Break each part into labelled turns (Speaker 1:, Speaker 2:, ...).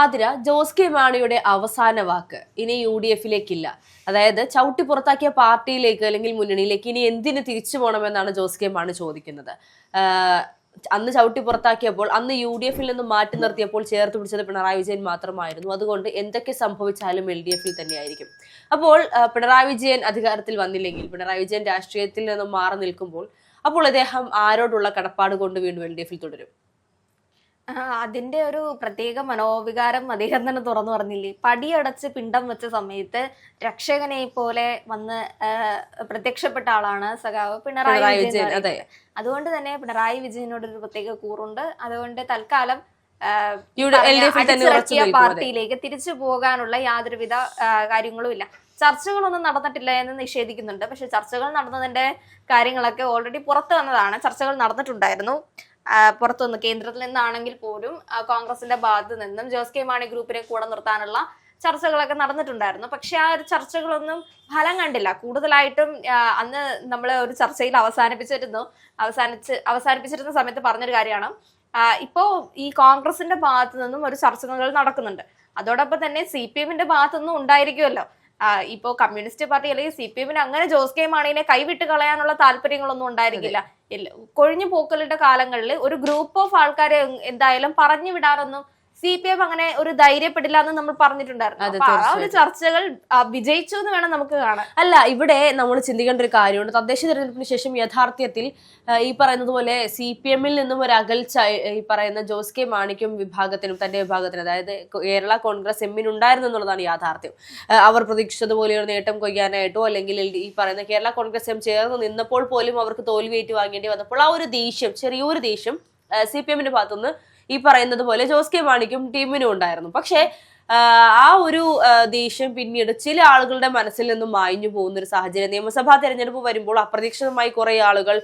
Speaker 1: Athira Jose K മാണിയുടെ അവസാന വാക്ക്. ഇനി യു ഡി എഫിലേക്കില്ല. അതായത് ചവിട്ടി പുറത്താക്കിയ പാർട്ടിയിലേക്ക് അല്ലെങ്കിൽ മുന്നണിയിലേക്ക് ഇനി എന്തിന് തിരിച്ചു പോകണമെന്നാണ് ജോസ് കെ മാണി ചോദിക്കുന്നത്. അന്ന് ചവിട്ടി പുറത്താക്കിയപ്പോൾ അന്ന് യു ഡി എഫിൽ നിന്ന് മാറ്റി നിർത്തിയപ്പോൾ ചേർത്ത് പിടിച്ചത് പിണറായി വിജയൻ മാത്രമായിരുന്നു. അതുകൊണ്ട് എന്തൊക്കെ സംഭവിച്ചാലും എൽ ഡി എഫിൽ തന്നെയായിരിക്കും. അപ്പോൾ പിണറായി വിജയൻ അധികാരത്തിൽ വന്നില്ലെങ്കിൽ പിണറായി വിജയൻ രാഷ്ട്രീയത്തിൽ നിന്ന് മാറി നിൽക്കുമ്പോൾ അപ്പോൾ അദ്ദേഹം ആരോടുള്ള കടപ്പാട് കൊണ്ട് വീണ്ടും എൽ ഡി എഫിൽ തുടരും?
Speaker 2: അതിന്റെ ഒരു പ്രത്യേക മനോവികാരം അദ്ദേഹം തന്നെ തുറന്നു പറഞ്ഞില്ലേ? പടിയടച്ച് പിണ്ടം വെച്ച സമയത്ത് രക്ഷകനെ പോലെ വന്ന് പ്രത്യക്ഷപ്പെട്ട ആളാണ് സഖാവ് പിണറായി വിജയൻ. അതുകൊണ്ട് തന്നെ പിണറായി വിജയനോട് ഒരു പ്രത്യേക കൂറുണ്ട്. അതുകൊണ്ട് തൽക്കാലം അടിച്ചിറക്കിയ പാർട്ടിയിലേക്ക് തിരിച്ചു പോകാനുള്ള യാതൊരുവിധ കാര്യങ്ങളും ഇല്ല. ചർച്ചകളൊന്നും നടന്നിട്ടില്ല എന്ന് നിഷേധിക്കുന്നുണ്ട്. പക്ഷെ ചർച്ചകൾ നടന്നതിന്റെ കാര്യങ്ങളൊക്കെ ഓൾറെഡി പുറത്തു വന്നതാണ്. ചർച്ചകൾ നടന്നിട്ടുണ്ടായിരുന്നു. പുറത്തുനിന്ന് കേന്ദ്രത്തിൽ നിന്നാണെങ്കിൽ പോലും കോൺഗ്രസിന്റെ ഭാഗത്ത് നിന്നും ജോസ് കെ മാണി ഗ്രൂപ്പിനെ കൂടെ നിർത്താനുള്ള ചർച്ചകളൊക്കെ നടന്നിട്ടുണ്ടായിരുന്നു. പക്ഷെ ആ ഒരു ചർച്ചകളൊന്നും ഫലം കണ്ടില്ല. കൂടുതലായിട്ടും അന്ന് നമ്മൾ ഒരു ചർച്ചയിൽ അവസാനിപ്പിച്ചിരുന്നു. അവസാനിച്ച് അവസാനിപ്പിച്ചിരുന്ന സമയത്ത് പറഞ്ഞൊരു കാര്യമാണ്. ഇപ്പോൾ ഇപ്പോ ഈ കോൺഗ്രസിന്റെ ഭാഗത്തു നിന്നും ഒരു ചർച്ചകൾ നടക്കുന്നുണ്ട്. അതോടൊപ്പം തന്നെ സി പി എമ്മിന്റെ ഭാഗത്തുനിന്നും ഉണ്ടായിരിക്കുമല്ലോ. ഇപ്പോ കമ്മ്യൂണിസ്റ്റ് പാർട്ടി അല്ലെങ്കിൽ സി പി എമ്മിന് അങ്ങനെ ജോസ് കെ മാണിനെ കൈവിട്ട് കളയാനുള്ള താല്പര്യങ്ങളൊന്നും ഉണ്ടായിരിക്കില്ല. കൊഴിഞ്ഞു പോക്കലിന്റെ കാലങ്ങളിൽ ഒരു ഗ്രൂപ്പ് ഓഫ് ആൾക്കാരെ എന്തായാലും പറഞ്ഞു വിടാറൊന്നും സി പി എം അങ്ങനെ ഒരു ധൈര്യപ്പെടില്ല എന്ന് നമ്മൾ പറഞ്ഞിട്ടുണ്ടായിരുന്നു. ആ ഒരു ചർച്ചകൾ വിജയിച്ചു എന്ന് വേണം നമുക്ക് കാണാൻ.
Speaker 1: അല്ല ഇവിടെ നമ്മൾ ചിന്തിക്കേണ്ട ഒരു കാര്യമുണ്ട്. തദ്ദേശ തെരഞ്ഞെടുപ്പിന് ശേഷം യഥാർത്ഥത്തിൽ ഈ പറയുന്നത് പോലെ സി പി എമ്മിൽ നിന്നും ഒരു അകൽച്ച ഈ പറയുന്ന ജോസ് കെ മാണിക്കും വിഭാഗത്തിനും തന്റെ വിഭാഗത്തിനും അതായത് കേരള കോൺഗ്രസ് എമ്മിനുണ്ടായിരുന്നു എന്നുള്ളതാണ് യാഥാർത്ഥ്യം. അവർ പ്രതീക്ഷിച്ചതുപോലെ ഒരു നേട്ടം കൊയ്യാനായിട്ടോ അല്ലെങ്കിൽ ഈ പറയുന്ന കേരള കോൺഗ്രസ് എം ചേർന്ന് നിന്നപ്പോൾ പോലും അവർക്ക് തോൽവി ഏറ്റുവാങ്ങേണ്ടി വന്നപ്പോൾ ആ ഒരു ദേഷ്യം ചെറിയൊരു ദേഷ്യം സി പി എമ്മിന്റെ ഭാഗത്തുനിന്ന് ഈ പറയുന്നത് പോലെ ജോസ് കെ മാണിക്കും ടീമിനും ഉണ്ടായിരുന്നു. പക്ഷേ ആ, ഒരു ദേഷ്യം പിന്നീട് ചില ആളുകളുടെ മനസ്സിൽ നിന്നും മായഞ്ഞു പോകുന്ന ഒരു സാഹചര്യം. നിയമസഭാ തെരഞ്ഞെടുപ്പ് വരുമ്പോൾ അപ്രതീക്ഷിതമായി കുറെ ആളുകൾ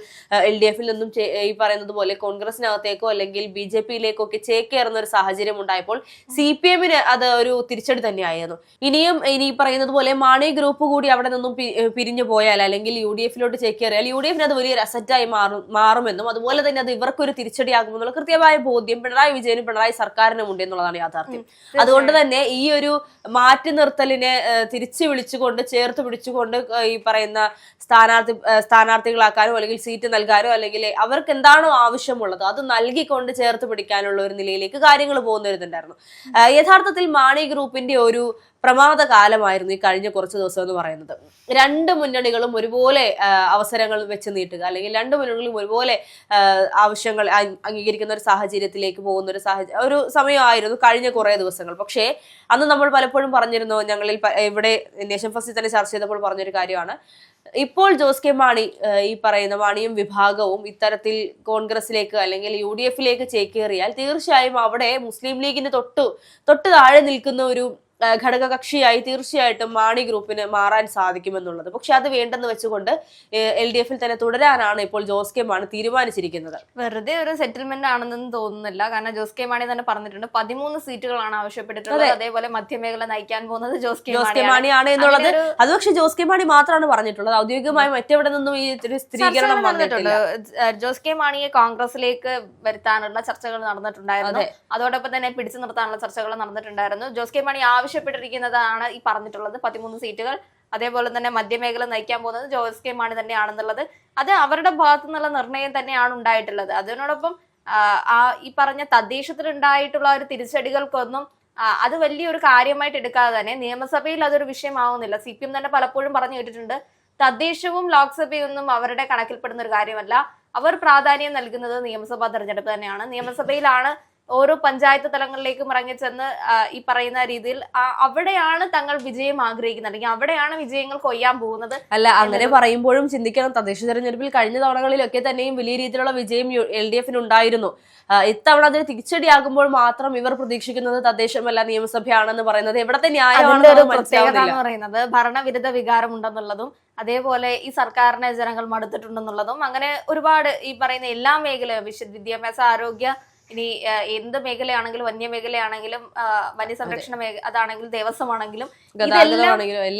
Speaker 1: എൽ ഡി എഫിൽ നിന്നും ഈ പറയുന്നത് പോലെ കോൺഗ്രസിനകത്തേക്കോ അല്ലെങ്കിൽ ബി ജെ പിയിലേക്കോ ഒക്കെ ചേക്കേറുന്ന ഒരു സാഹചര്യം ഉണ്ടായപ്പോൾ സി പി എമ്മിന് അത് ഒരു തിരിച്ചടി തന്നെയായിരുന്നു. ഇനിയും ഇനി പറയുന്നത് പോലെ മാണി ഗ്രൂപ്പ് കൂടി അവിടെ നിന്നും പിരിഞ്ഞു പോയാൽ അല്ലെങ്കിൽ യു ഡി എഫിലോട്ട് ചേക്കേറിയാൽ യു ഡി എഫിന് അത് വലിയൊരു അസറ്റായി മാറും മാറുമെന്നും അതുപോലെ തന്നെ അത് ഇവർക്കൊരു തിരിച്ചടിയാകുമെന്നുള്ള കൃത്യമായ ബോധ്യം പിണറായി വിജയനും പിണറായി സർക്കാരിനും ഉണ്ട് എന്നുള്ളതാണ് യാഥാർത്ഥ്യം. അതുകൊണ്ട് തന്നെ ഈ ഒരു മാറ്റി നിർത്തലിനെ തിരിച്ചു വിളിച്ചുകൊണ്ട് ചേർത്ത് പിടിച്ചുകൊണ്ട് ഈ പറയുന്ന സ്ഥാനാർത്ഥി സ്ഥാനാർത്ഥികളാക്കാനോ അല്ലെങ്കിൽ സീറ്റ് നൽകാനോ അല്ലെങ്കിൽ അവർക്ക് എന്താണോ ആവശ്യമുള്ളത് അത് നൽകിക്കൊണ്ട് ചേർത്ത് പിടിക്കാനുള്ള ഒരു നിലയിലേക്ക് കാര്യങ്ങൾ പോകുന്നവരുന്നുണ്ടായിരുന്നു ഏഹ്, യഥാർത്ഥത്തിൽ മാണി ഗ്രൂപ്പിന്റെ ഒരു പ്രമാദ കാലമായിരുന്നു ഈ കഴിഞ്ഞ കുറച്ച് ദിവസം എന്ന് പറയുന്നത്. രണ്ട് മുന്നണികളും ഒരുപോലെ അവസരങ്ങൾ വെച്ച് നീട്ടുക അല്ലെങ്കിൽ രണ്ട് മുന്നണികളും ഒരുപോലെ ആവശ്യങ്ങൾ അംഗീകരിക്കുന്ന ഒരു സാഹചര്യത്തിലേക്ക് പോകുന്ന ഒരു സാഹചര്യം ഒരു സമയമായിരുന്നു കഴിഞ്ഞ കുറേ ദിവസങ്ങൾ. പക്ഷേ അന്ന് നമ്മൾ പലപ്പോഴും പറഞ്ഞിരുന്നു ഞങ്ങളിൽ ഇവിടെ നേഷൻ ഫസ്റ്റിൽ തന്നെ ചർച്ച ചെയ്തപ്പോൾ പറഞ്ഞൊരു കാര്യമാണ്. ഇപ്പോൾ ജോസ് കെ മാണി ഈ പറയുന്ന മാണിയും വിഭാഗവും ഇത്തരത്തിൽ കോൺഗ്രസിലേക്ക് അല്ലെങ്കിൽ യു ഡി എഫിലേക്ക് ചേക്കേറിയാൽ തീർച്ചയായും അവിടെ മുസ്ലിം ലീഗിന് തൊട്ടു തൊട്ട് താഴെ നിൽക്കുന്ന ഒരു ഘടകകക്ഷിയായി തീർച്ചയായിട്ടും മാണി ഗ്രൂപ്പിന് മാറാൻ സാധിക്കുമെന്നുള്ളത്. പക്ഷെ അത് വേണ്ടെന്ന് വെച്ചുകൊണ്ട് എൽ ഡി എഫിൽ തന്നെ തുടരാനാണ് ഇപ്പോൾ ജോസ് കെ മാണി തീരുമാനിച്ചിരിക്കുന്നത്.
Speaker 2: വെറുതെ ഒരു സെറ്റിൽമെന്റ് ആണെന്നൊന്നും തോന്നുന്നില്ല. കാരണം ജോസ് കെ മാണി തന്നെ പറഞ്ഞിട്ടുണ്ട് പതിമൂന്ന് സീറ്റുകളാണ് ആവശ്യപ്പെട്ടിട്ടുള്ളത്. അതേപോലെ മധ്യമേഖല നയിക്കാൻ പോകുന്നത് ജോസ് കെ
Speaker 1: ജോസ് കെ
Speaker 2: മാണിയാണ്.
Speaker 1: എന്നുള്ളത്. അത് പക്ഷെ ജോസ് കെ മാണി മാത്രമാണ് പറഞ്ഞിട്ടുള്ളത്. ഔദ്യോഗികമായി മറ്റെവിടെ നിന്നും ഈ ഒരു
Speaker 2: നടന്നിട്ടുണ്ട്. ഏഹ് ജോസ് കെ മാണിയെ കോൺഗ്രസിലേക്ക് വരുത്താനുള്ള ചർച്ചകൾ നടന്നിട്ടുണ്ടായിരുന്നു.
Speaker 1: അതെ.
Speaker 2: അതോടൊപ്പം തന്നെ പിടിച്ചു നിർത്താനുള്ള ചർച്ചകൾ നടന്നിട്ടുണ്ടായിരുന്നു. ജോസ് കെ മാണി ആവശ്യപ്പെട്ടിരിക്കുന്നതാണ് ഈ പറഞ്ഞിട്ടുള്ളത്. പതിമൂന്ന് സീറ്റുകൾ. അതേപോലെ തന്നെ മധ്യമേഖല നയിക്കാൻ പോകുന്നത് ജോസ് കെ മാണി തന്നെയാണെന്നുള്ളത്. അത് അവരുടെ ഭാഗത്തു നിന്നുള്ള നിർണയം തന്നെയാണ് ഉണ്ടായിട്ടുള്ളത്. അതിനോടൊപ്പം ആ, ഈ പറഞ്ഞ തദ്ദേശത്തിലുണ്ടായിട്ടുള്ള ഒരു തിരിച്ചടികൾക്കൊന്നും അത് വലിയൊരു കാര്യമായിട്ട് എടുക്കാതെ തന്നെ നിയമസഭയിൽ അതൊരു വിഷയമാവുന്നില്ല. സി പി എം തന്നെ പലപ്പോഴും പറഞ്ഞു കേട്ടിട്ടുണ്ട്. തദ്ദേശവും ലോക്സഭയൊന്നും അവരുടെ കണക്കിൽപ്പെടുന്ന ഒരു കാര്യമല്ല. അവർ പ്രാധാന്യം നൽകുന്നത് നിയമസഭാ തെരഞ്ഞെടുപ്പ് തന്നെയാണ്. നിയമസഭയിലാണ് ഓരോ പഞ്ചായത്ത് തലങ്ങളിലേക്കും ഇറങ്ങി ചെന്ന് ഈ പറയുന്ന രീതിയിൽ അവിടെയാണ് തങ്ങൾ വിജയം ആഗ്രഹിക്കുന്നത്. അല്ലെങ്കിൽ അവിടെയാണ് വിജയങ്ങൾ കൊയ്യാൻ പോകുന്നത്
Speaker 1: അല്ല അങ്ങനെ പറയുമ്പോഴും ചിന്തിക്കണം. തദ്ദേശ തെരഞ്ഞെടുപ്പിൽ കഴിഞ്ഞ തവണകളിലൊക്കെ തന്നെയും വലിയ രീതിയിലുള്ള വിജയം എൽ ഡി എഫിന് ഉണ്ടായിരുന്നു ഇത്തവണ അതിന് തിരിച്ചടിയാകുമ്പോൾ മാത്രം ഇവർ പ്രതീക്ഷിക്കുന്നത് തദ്ദേശമല്ല നിയമസഭയാണെന്ന് പറയുന്നത് എവിടത്തെ
Speaker 2: ന്യായമാണ് പറയുന്നത് ഭരണവിരുദ്ധ വികാരം ഉണ്ടെന്നുള്ളതും അതേപോലെ ഈ സർക്കാരിനെ ജനങ്ങൾ മടുത്തിട്ടുണ്ടെന്നുള്ളതും അങ്ങനെ ഒരുപാട് ഈ പറയുന്ന എല്ലാ മേഖലയും വിദ്യാഭ്യാസ ആരോഗ്യ ഇനി എന്ത് മേഖലയാണെങ്കിലും വന്യമേഖലയാണെങ്കിലും വന്യസംരക്ഷണ മേഖ അതാണെങ്കിലും ദേവസ്വമാണെങ്കിലും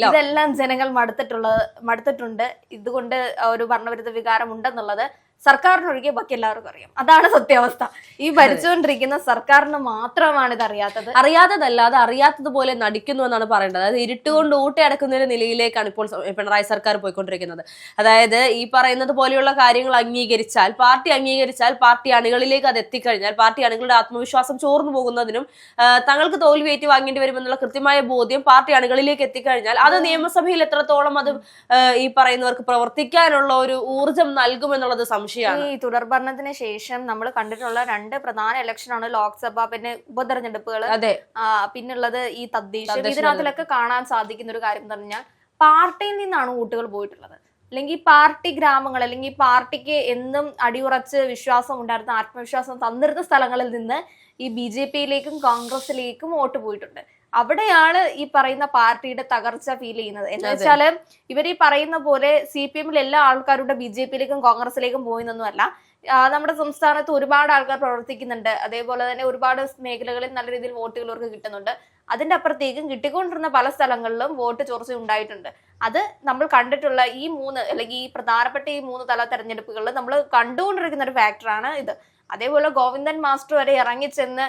Speaker 2: ഇതെല്ലാം ജനങ്ങൾ മടുത്തിട്ടുള്ളത് മടുത്തിട്ടുണ്ട്. ഇതുകൊണ്ട് ഒരു ഭരണവിരുദ്ധ വികാരം ഉണ്ടെന്നുള്ളത് സർക്കാരിനൊഴികെ ബാക്കി എല്ലാവർക്കും അറിയാം. അതാണ് സത്യാവസ്ഥ. ഈ ഭരിച്ചുകൊണ്ടിരിക്കുന്ന സർക്കാരിന് മാത്രമാണ് ഇത് അറിയാത്തത്.
Speaker 1: അറിയാത്തതല്ല അത് അറിയാത്തതുപോലെ നടിക്കുന്നു എന്നാണ് പറയേണ്ടത്. അതായത് ഇരുട്ടുകൊണ്ട് ഊട്ടയടക്കുന്നതിന്റെ നിലയിലേക്കാണ് ഇപ്പോൾ പിണറായി സർക്കാർ പോയിക്കൊണ്ടിരിക്കുന്നത്. അതായത് ഈ പറയുന്നത് പോലെയുള്ള കാര്യങ്ങൾ അംഗീകരിച്ചാൽ പാർട്ടി അംഗീകരിച്ചാൽ പാർട്ടി അണികളിലേക്ക് അത് എത്തിക്കഴിഞ്ഞാൽ പാർട്ടി അണികളുടെ ആത്മവിശ്വാസം ചോർന്നു പോകുന്നതിനും തങ്ങൾക്ക് തോൽവി ഏറ്റുവാങ്ങേണ്ടി വരുമെന്നുള്ള കൃത്യമായ ബോധ്യം പാർട്ടി അണികളിലേക്ക് എത്തിക്കഴിഞ്ഞാൽ അത് നിയമസഭയിൽ എത്രത്തോളം അത് ഈ പറയുന്നവർക്ക് പ്രവർത്തിക്കാനുള്ള ഒരു ഊർജം നൽകുമെന്നുള്ളത് സംശയമാണ്
Speaker 2: ഈ തുടർഭരണത്തിന് ശേഷം നമ്മൾ കണ്ടിട്ടുള്ള രണ്ട് പ്രധാന ഇലക്ഷനാണ് ലോക്സഭ പിന്നെ ഉപതെരഞ്ഞെടുപ്പുകൾ
Speaker 1: അതെ.
Speaker 2: പിന്നുള്ളത് ഈ തദ്ദേശം
Speaker 1: തദ്ദേശ
Speaker 2: ഇതിനകത്തിലൊക്കെ കാണാൻ സാധിക്കുന്ന ഒരു കാര്യം എന്ന് പറഞ്ഞാൽ പാർട്ടിയിൽ നിന്നാണ് വോട്ടുകൾ പോയിട്ടുള്ളത്. അല്ലെങ്കിൽ പാർട്ടി ഗ്രാമങ്ങൾ അല്ലെങ്കിൽ പാർട്ടിക്ക് എന്നും അടിയുറച്ച് വിശ്വാസം ഉണ്ടായിരുന്ന ആത്മവിശ്വാസം തന്നിരുന്ന സ്ഥലങ്ങളിൽ നിന്ന് ഈ ബി ജെ പിയിലേക്കും കോൺഗ്രസിലേക്കും വോട്ട് പോയിട്ടുണ്ട്. അവിടെയാണ് ഈ പറയുന്ന പാർട്ടിയുടെ തകർച്ച ഫീൽ ചെയ്യുന്നത്. എന്ന്
Speaker 1: വെച്ചാൽ
Speaker 2: വെച്ചാൽ ഇവർ ഈ പറയുന്ന പോലെ സി പി എമ്മിൽ എല്ലാ ആൾക്കാരുടെ ബി ജെ പിയിലേക്കും കോൺഗ്രസിലേക്കും പോയിന്നൊന്നുമല്ല. നമ്മുടെ സംസ്ഥാനത്ത് ഒരുപാട് ആൾക്കാർ പ്രവർത്തിക്കുന്നുണ്ട്. അതേപോലെ തന്നെ ഒരുപാട് മേഖലകളിൽ നല്ല രീതിയിൽ വോട്ടുകൾ അവർക്ക് കിട്ടുന്നുണ്ട്. അതിന്റെ അപ്പുറത്തേക്കും കിട്ടിക്കൊണ്ടിരുന്ന പല സ്ഥലങ്ങളിലും വോട്ട് ചോർച്ച ഉണ്ടായിട്ടുണ്ട്. അത് നമ്മൾ കണ്ടിട്ടുള്ള ഈ മൂന്ന് അല്ലെങ്കിൽ ഈ പ്രധാനപ്പെട്ട ഈ മൂന്ന് തല തെരഞ്ഞെടുപ്പുകളിൽ നമ്മൾ കണ്ടുകൊണ്ടിരിക്കുന്ന ഒരു ഫാക്ടറാണ് ഇത്. അതേപോലെ ഗോവിന്ദൻ മാസ്റ്റർ വരെ ഇറങ്ങിച്ചെന്ന്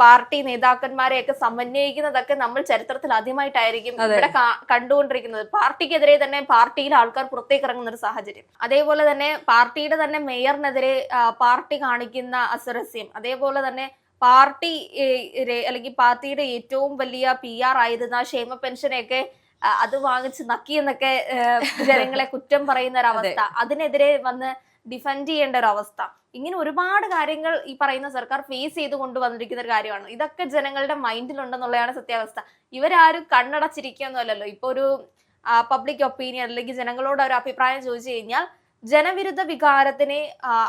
Speaker 2: പാർട്ടി നേതാക്കന്മാരെയൊക്കെ സമന്വയിക്കുന്നതൊക്കെ നമ്മൾ ചരിത്രത്തിൽ ആദ്യമായിട്ടായിരിക്കും ഇവിടെ കണ്ടുകൊണ്ടിരിക്കുന്നത്. പാർട്ടിക്കെതിരെ തന്നെ പാർട്ടിയിലെ ആൾക്കാർ പുറത്തേക്ക് ഇറങ്ങുന്ന ഒരു സാഹചര്യം. അതേപോലെ തന്നെ പാർട്ടിയുടെ തന്നെ മേയറിനെതിരെ പാർട്ടി കാണിക്കുന്ന അസരസ്യം. അതേപോലെ തന്നെ പാർട്ടി അല്ലെങ്കിൽ പാർട്ടിയുടെ ഏറ്റവും വലിയ പി ആർ ആയിരുന്ന ക്ഷേമ പെൻഷനെയൊക്കെ അത് വാങ്ങിച്ച് നക്കി എന്നൊക്കെ ജനങ്ങളെ കുറ്റം പറയുന്ന ഒരു അവസ്ഥ. അതിനെതിരെ വന്ന് ഡിഫെൻഡ് ചെയ്യേണ്ട ഒരു അവസ്ഥ. ഇങ്ങനെ ഒരുപാട് കാര്യങ്ങൾ ഈ പറയുന്ന സർക്കാർ ഫേസ് ചെയ്ത് കൊണ്ടുവന്നിരിക്കുന്ന ഒരു കാര്യമാണ്. ഇതൊക്കെ ജനങ്ങളുടെ മൈൻഡിലുണ്ടെന്നുള്ളതാണ് സത്യാവസ്ഥ. ഇവരാരും കണ്ണടച്ചിരിക്കുകയൊന്നുമല്ലല്ലോ. ഇപ്പൊ ഒരു പബ്ലിക് ഒപ്പീനിയൻ അല്ലെങ്കിൽ ജനങ്ങളോട് ഒരു അഭിപ്രായം ചോദിച്ചു കഴിഞ്ഞാൽ ജനവിരുദ്ധ വികാരത്തിനെ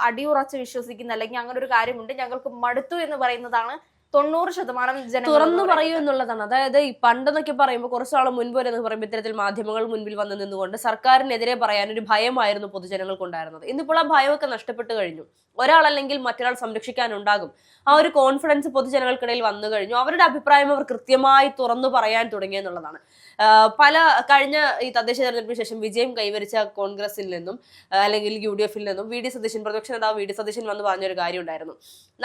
Speaker 2: അടിയുറച്ച് വിശ്വസിക്കുന്ന അല്ലെങ്കിൽ അങ്ങനെ ഒരു കാര്യമുണ്ട്. ഞങ്ങൾക്ക് മടുത്തു എന്ന് പറയുന്നതാണ് തൊണ്ണൂറ് ശതമാനം ജനം
Speaker 1: തുറന്നു പറയൂ എന്നുള്ളതാണ്. അതായത് ഈ പണ്ടെന്നൊക്കെ പറയുമ്പോൾ കുറച്ചു നാൾ മുൻപ് വരെ എന്ന് പറയുമ്പോൾ ഇത്തരത്തിൽ മാധ്യമങ്ങൾ മുൻപിൽ വന്ന് നിന്നുകൊണ്ട് സർക്കാരിനെതിരെ പറയാൻ ഒരു ഭയമായിരുന്നു പൊതുജനങ്ങൾക്ക് ഉണ്ടായിരുന്നത് ഇന്നിപ്പോൾ ആ ഭയമൊക്കെ നഷ്ടപ്പെട്ടു കഴിഞ്ഞു. ഒരാളല്ലെങ്കിൽ മറ്റൊരാൾ സംരക്ഷിക്കാനുണ്ടാകും. ആ ഒരു കോൺഫിഡൻസ് പൊതുജനങ്ങൾക്കിടയിൽ വന്നു കഴിഞ്ഞു. അവരുടെ അഭിപ്രായം അവർ കൃത്യമായി തുറന്നു പറയാൻ തുടങ്ങി എന്നുള്ളതാണ്. പല കഴിഞ്ഞ ഈ തദ്ദേശ തെരഞ്ഞെടുപ്പിന് ശേഷം വിജയം കൈവരിച്ച കോൺഗ്രസിൽ നിന്നും അല്ലെങ്കിൽ യു ഡി എഫിൽ നിന്നും വി ഡി സതീശൻ പ്രതിപക്ഷ നേതാവ് വി ഡി സതീശൻ വന്ന് പറഞ്ഞൊരു കാര്യം ഉണ്ടായിരുന്നു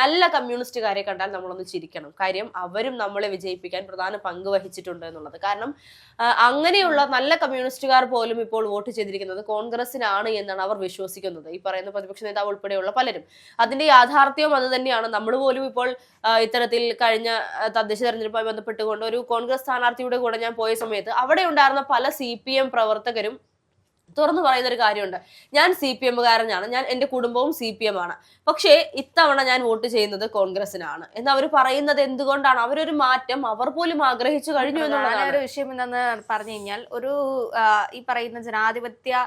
Speaker 1: നല്ല കമ്മ്യൂണിസ്റ്റുകാരെ കണ്ടാൽ നമ്മളൊന്ന് ചിരിക്കണം. കാര്യം അവരും നമ്മളെ വിജയിപ്പിക്കാൻ പ്രധാന പങ്ക് വഹിച്ചിട്ടുണ്ട് എന്നുള്ളത്. കാരണം അങ്ങനെയുള്ള നല്ല കമ്മ്യൂണിസ്റ്റുകാർ പോലും ഇപ്പോൾ വോട്ട് ചെയ്തിരിക്കുന്നത് കോൺഗ്രസിനാണ് എന്നാണ് അവർ വിശ്വസിക്കുന്നത്. ഈ പറയുന്ന പ്രതിപക്ഷ നേതാവ് ഉൾപ്പെടെയുള്ള പലരും. അതിന്റെ യാഥാർത്ഥ്യം അത് തന്നെയാണ്. നമ്മൾ പോലും ഇപ്പോൾ ഇത്തരത്തിൽ കഴിഞ്ഞ തദ്ദേശ തെരഞ്ഞെടുപ്പുമായി ബന്ധപ്പെട്ടുകൊണ്ട് ഒരു കോൺഗ്രസ് സ്ഥാനാർത്ഥിയുടെ കൂടെ ഞാൻ പോയ സമയത്ത് അവിടെ ഉണ്ടായിരുന്ന പല സി പി എം പ്രവർത്തകരും തുറന്നു പറയുന്ന ഒരു കാര്യമുണ്ട്. ഞാൻ സി പി എമ്മുകാരനാണ് ഞാൻ എന്റെ കുടുംബവും സി പി എം ആണ്. പക്ഷേ ഇത്തവണ ഞാൻ വോട്ട് ചെയ്യുന്നത് കോൺഗ്രസിനാണ് എന്ന് അവർ പറയുന്നത് എന്തുകൊണ്ടാണ്? അവരൊരു മാറ്റം അവർ പോലും ആഗ്രഹിച്ചു കഴിഞ്ഞു എന്നുള്ളതാണ്.
Speaker 2: ഒരു വിഷയം എന്തെന്ന് പറഞ്ഞു കഴിഞ്ഞാൽ ഒരു ഈ പറയുന്ന ജനാധിപത്യ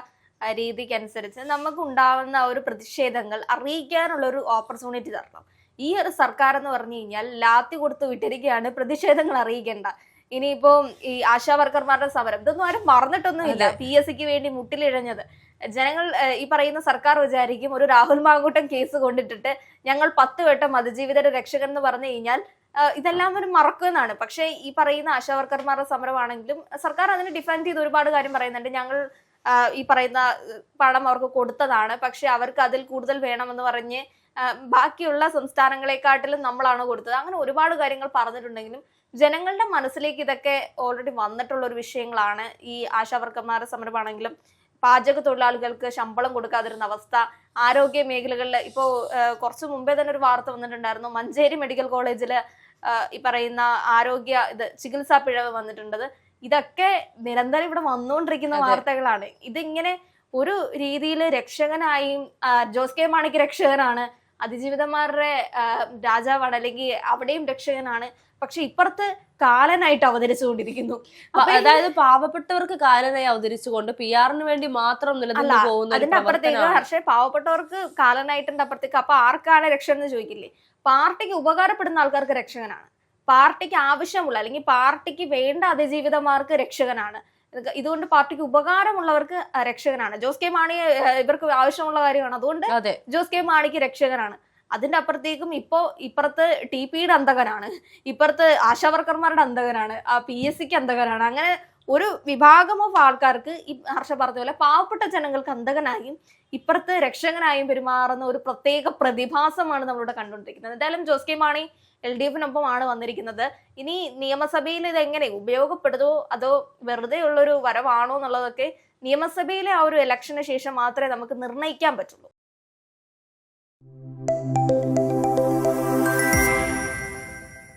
Speaker 2: രീതിക്കനുസരിച്ച് നമുക്ക് ഉണ്ടാവുന്ന ഒരു പ്രതിഷേധങ്ങൾ അറിയിക്കാനുള്ള ഒരു ഓപ്പർച്യൂണിറ്റി തരണം. ഈ ഒരു സർക്കാർ എന്ന് പറഞ്ഞു കഴിഞ്ഞാൽ ലാത്തി കൊടുത്ത് വിട്ടിരിക്കുകയാണ് പ്രതിഷേധങ്ങൾ അറിയിക്കേണ്ട. ഇനിയിപ്പോ ഈ ആശാ വർക്കർമാരുടെ സമരം ഇതൊന്നും ആരും മറന്നിട്ടൊന്നുമില്ല. പി എസ് സിക്ക് വേണ്ടി മുട്ടിലിഴഞ്ഞത്. ജനങ്ങൾ ഈ പറയുന്ന സർക്കാർ വിചാരിക്കും ഒരു രാഹുൽ മാങ്കൂട്ടം കേസ് കൊണ്ടിട്ടിട്ട് ഞങ്ങൾ പത്ത് വട്ടം അതിജീവിതരുടെ രക്ഷകൻ എന്ന് പറഞ്ഞു കഴിഞ്ഞാൽ ഇതെല്ലാം ഒരു മറക്കുന്നതാണ് പക്ഷേ ഈ പറയുന്ന ആശാവർക്കർമാരുടെ സമരമാണെങ്കിലും സർക്കാർ അതിനെ ഡിഫെൻഡ് ചെയ്ത് ഒരുപാട് കാര്യം പറയുന്നുണ്ട്. ഞങ്ങൾ ഈ പറയുന്ന പണം അവർക്ക് കൊടുത്തതാണ്. പക്ഷെ അവർക്ക് അതിൽ കൂടുതൽ വേണമെന്ന് പറഞ്ഞ് ബാക്കിയുള്ള സംസ്ഥാനങ്ങളെക്കാട്ടിലും നമ്മളാണ് കൊടുത്തത്. അങ്ങനെ ഒരുപാട് കാര്യങ്ങൾ പറഞ്ഞിട്ടുണ്ടെങ്കിലും ജനങ്ങളുടെ മനസ്സിലേക്ക് ഇതൊക്കെ ഓൾറെഡി വന്നിട്ടുള്ള ഒരു വിഷയങ്ങളാണ് ഈ ആശാവർക്കന്മാരുടെ സമരമാണെങ്കിലും പാചക തൊഴിലാളികൾക്ക് ശമ്പളം കൊടുക്കാതിരുന്ന അവസ്ഥ ആരോഗ്യ മേഖലകളിൽ ഇപ്പോൾ കുറച്ച് മുമ്പേ തന്നെ ഒരു വാർത്ത വന്നിട്ടുണ്ടായിരുന്നു. മഞ്ചേരി മെഡിക്കൽ കോളേജിൽ ഈ പറയുന്ന ആരോഗ്യ ഇത് ചികിത്സാ പിഴവ് വന്നിട്ടുണ്ടത്. ഇതൊക്കെ നിരന്തരം ഇവിടെ വന്നുകൊണ്ടിരിക്കുന്ന. വാർത്തകളാണ്. ഇതിങ്ങനെ ഒരു രീതിയിൽ രക്ഷകനായും ജോസ് കെ മാണിക്ക് രക്ഷകനാണ് അതിജീവിതന്മാരുടെ രാജാവാണ് അല്ലെങ്കിൽ അവിടെയും രക്ഷകനാണ്. പക്ഷെ ഇപ്പുറത്ത് കാലനായിട്ട് അവതരിച്ചുകൊണ്ടിരിക്കുന്നു.
Speaker 1: അതായത് പാവപ്പെട്ടവർക്ക് കാലനായി അവതരിച്ചുകൊണ്ട് പി ആറിന് വേണ്ടി മാത്രം നിലനിന്ന് പോകുന്ന
Speaker 2: അതിന്റെ അപ്പുറത്തേക്ക്. ഹർഷ പാവപ്പെട്ടവർക്ക് കാലനായിട്ടുണ്ട് അപ്പുറത്തേക്ക്. അപ്പൊ ആർക്കാണ് രക്ഷ എന്ന് ചോദിക്കില്ലേ? പാർട്ടിക്ക് ഉപകാരപ്പെടുന്ന ആൾക്കാർക്ക് രക്ഷകനാണ്. പാർട്ടിക്ക് ആവശ്യമുള്ള അല്ലെങ്കിൽ പാർട്ടിക്ക് വേണ്ട അതിജീവിതമാർക്ക് രക്ഷകനാണ്. ഇതുകൊണ്ട് പാർട്ടിക്ക് ഉപകാരമുള്ളവർക്ക് രക്ഷകനാണ്. ജോസ് കെ മാണി ഇവർക്ക് ആവശ്യമുള്ള കാര്യമാണ്. അതുകൊണ്ട്
Speaker 1: അതെ.
Speaker 2: ജോസ് കെ മാണിക്ക് രക്ഷകനാണ്. അതിന്റെ അപ്പുറത്തേക്കും ഇപ്പോ ഇപ്പുറത്ത് ടി പിയുടെ അന്തകനാണ് ഇപ്പുറത്ത് ആശാവർക്കർമാരുടെ അന്തകനാണ് ആ പി എസ് സിക്ക് അന്തകനാണ് അങ്ങനെ ഒരു വിഭാഗം ഓഫ് ആൾക്കാർക്ക് ഈ ഹർഷ പറഞ്ഞ പോലെ പാവപ്പെട്ട ജനങ്ങൾക്ക് അന്തകനായും ഇപ്പുറത്ത് രക്ഷകനായും പെരുമാറുന്ന ഒരു പ്രത്യേക പ്രതിഭാസമാണ് നമ്മളിവിടെ കണ്ടുകൊണ്ടിരിക്കുന്നത്. എന്തായാലും Jose K Mani L D എഫിനൊപ്പമാണ് വന്നിരിക്കുന്നത്. ഇനി നിയമസഭയിൽ ഇത് എങ്ങനെ ഉപയോഗപ്പെടുത്തുമോ അതോ വെറുതെ ഉള്ളൊരു വരവാണോ എന്നുള്ളതൊക്കെ നിയമസഭയിലെ ആ ഒരു ഇലക്ഷന് ശേഷം മാത്രമേ നമുക്ക് നിർണയിക്കാൻ പറ്റുള്ളൂ.